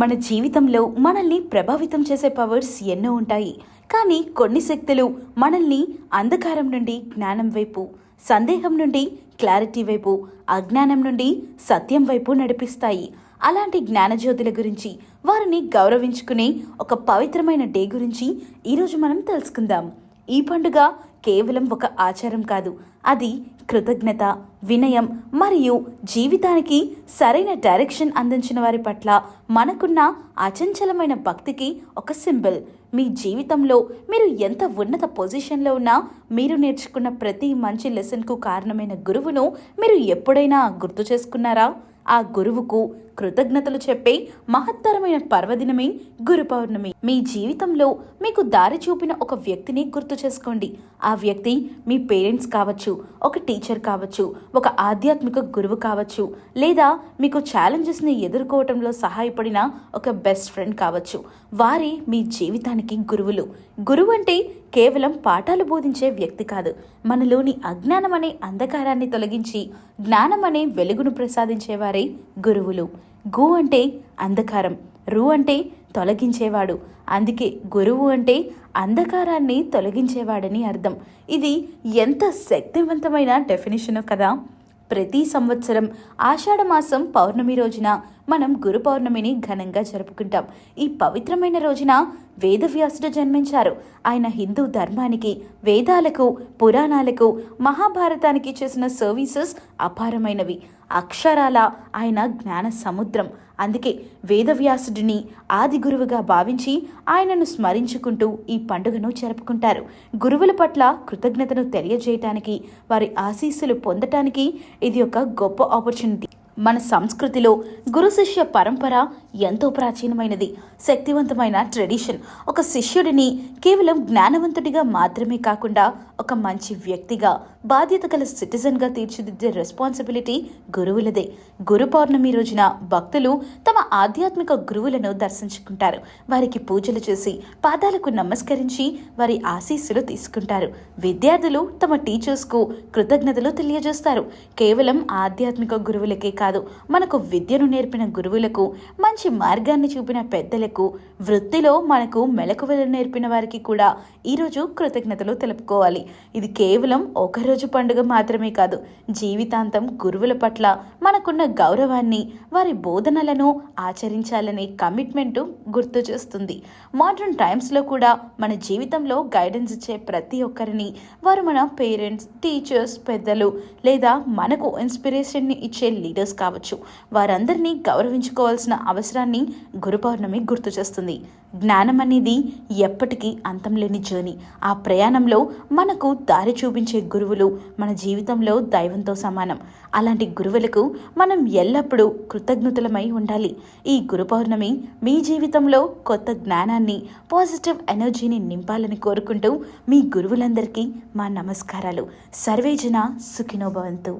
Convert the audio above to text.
మన జీవితంలో మనల్ని ప్రభావితం చేసే పవర్స్ ఎన్నో ఉంటాయి. కానీ కొన్ని శక్తులు మనల్ని అంధకారం నుండి జ్ఞానం వైపు సందేహం నుండి క్లారిటీ వైపు అజ్ఞానం నుండి సత్యం వైపు నడిపిస్తాయి. అలాంటి జ్ఞానజ్యోతుల గురించి వారిని గౌరవించుకునే ఒక పవిత్రమైన డే గురించి ఈరోజు మనం తెలుసుకుందాం. ఈ పండుగ కేవలం ఒక ఆచారం కాదు. అది కృతజ్ఞత వినయం మరియు జీవితానికి సరైన డైరెక్షన్ అందించిన వారి పట్ల మనకున్న అచంచలమైన భక్తికి ఒక సింబల్. మీ జీవితంలో మీరు ఎంత ఉన్నత పొజిషన్లో ఉన్నా మీరు నేర్చుకున్న ప్రతి మంచి లెసన్కు కారణమైన గురువును మీరు ఎప్పుడైనా గుర్తు చేసుకున్నారా? ఆ గురువుకు కృతజ్ఞతలు చెప్పే మహత్తరమైన పర్వదినమే గురు పౌర్ణమి. మీ జీవితంలో మీకు దారి చూపిన ఒక వ్యక్తిని గుర్తు చేసుకోండి. ఆ వ్యక్తి మీ పేరెంట్స్ కావచ్చు ఒక టీచర్ కావచ్చు ఒక ఆధ్యాత్మిక గురువు కావచ్చు లేదా మీకు ఛాలెంజెస్ని ఎదుర్కోవటంలో సహాయపడిన ఒక బెస్ట్ ఫ్రెండ్ కావచ్చు. వారే మీ జీవితానికి గురువులు. గురువు అంటే కేవలం పాఠాలు బోధించే వ్యక్తి కాదు. మనలోని అజ్ఞానం అనే అంధకారాన్ని తొలగించి జ్ఞానం అనే వెలుగును ప్రసాదించేవారే గురువులు. గు అంటే అంధకారం రు అంటే తొలగించేవాడు. అందుకే గురువు అంటే అంధకారాన్ని తొలగించేవాడని అర్థం. ఇది ఎంత శక్తివంతమైన డెఫినేషను కదా! ప్రతి సంవత్సరం ఆషాఢమాసం పౌర్ణమి రోజున మనం గురు పౌర్ణమిని ఘనంగా జరుపుకుంటాం. ఈ పవిత్రమైన రోజున వేదవ్యాసుడు జన్మించారు. ఆయన హిందూ ధర్మానికి వేదాలకు పురాణాలకు మహాభారతానికి చేసిన సర్వీసెస్ అపారమైనవి. అక్షరాల ఆయన జ్ఞాన సముద్రం. అందుకే వేదవ్యాసుడిని ఆది గురువుగా భావించి ఆయనను స్మరించుకుంటూ ఈ పండుగను జరుపుకుంటారు. గురువుల పట్ల కృతజ్ఞతను తెలియజేయటానికి వారి ఆశీస్సులు పొందటానికి ఇది ఒక గొప్ప ఆపర్చునిటీ మన సంస్కృతిలో గురు శిష్య పరంపర ఎంతో ప్రాచీనమైనది. శక్తివంతమైన ట్రెడిషన్ ఒక శిష్యుడిని కేవలం జ్ఞానవంతుడిగా మాత్రమే కాకుండా ఒక మంచి వ్యక్తిగా బాధ్యత గల సిటిజన్గా తీర్చిదిద్దే రెస్పాన్సిబిలిటీ గురువులదే. గురు పౌర్ణమి రోజున భక్తులు తమ ఆధ్యాత్మిక గురువులను దర్శించుకుంటారు. వారికి పూజలు చేసి పాదాలకు నమస్కరించి వారి ఆశీస్సులు తీసుకుంటారు. విద్యార్థులు తమ టీచర్స్కు కృతజ్ఞతలు తెలియజేస్తారు. కేవలం ఆధ్యాత్మిక గురువులకే కాదు మనకు విద్యను నేర్పిన గురువులకు మంచి మార్గాన్ని చూపిన పెద్దలకు వృత్తిలో మనకు మెలకువలు నేర్పిన వారికి కూడా ఈరోజు కృతజ్ఞతలు తెలుపుకోవాలి. ఇది కేవలం ఒకరోజు పండుగ మాత్రమే కాదు జీవితాంతం గురువుల పట్ల మనకున్న గౌరవాన్ని వారి బోధనలను ఆచరించాలనే కమిట్మెంటు గుర్తు చేస్తుంది. మోడర్న్ టైమ్స్లో కూడా మన జీవితంలో గైడెన్స్ ఇచ్చే ప్రతి ఒక్కరిని వారు మన పేరెంట్స్ టీచర్స్ పెద్దలు లేదా మనకు ఇన్స్పిరేషన్ని ఇచ్చే లీడర్స్ కావచ్చు. వారందరినీ గౌరవించుకోవాల్సిన అవసరాన్ని గురు పౌర్ణమి గుర్తు చేస్తుంది. జ్ఞానం అనేది ఎప్పటికీ అంతం లేని జర్నీ ఆ ప్రయాణంలో మనకు దారి చూపించే గురువులు మన జీవితంలో దైవంతో సమానం. అలాంటి గురువులకు మనం ఎల్లప్పుడూ కృతజ్ఞతలమై ఉండాలి. ఈ గురు పౌర్ణమి మీ జీవితంలో కొత్త జ్ఞానాన్ని పాజిటివ్ ఎనర్జీని నింపాలని కోరుకుంటూ మీ గురువులందరికీ మా నమస్కారాలు. సర్వేజన సుఖినోభవంతు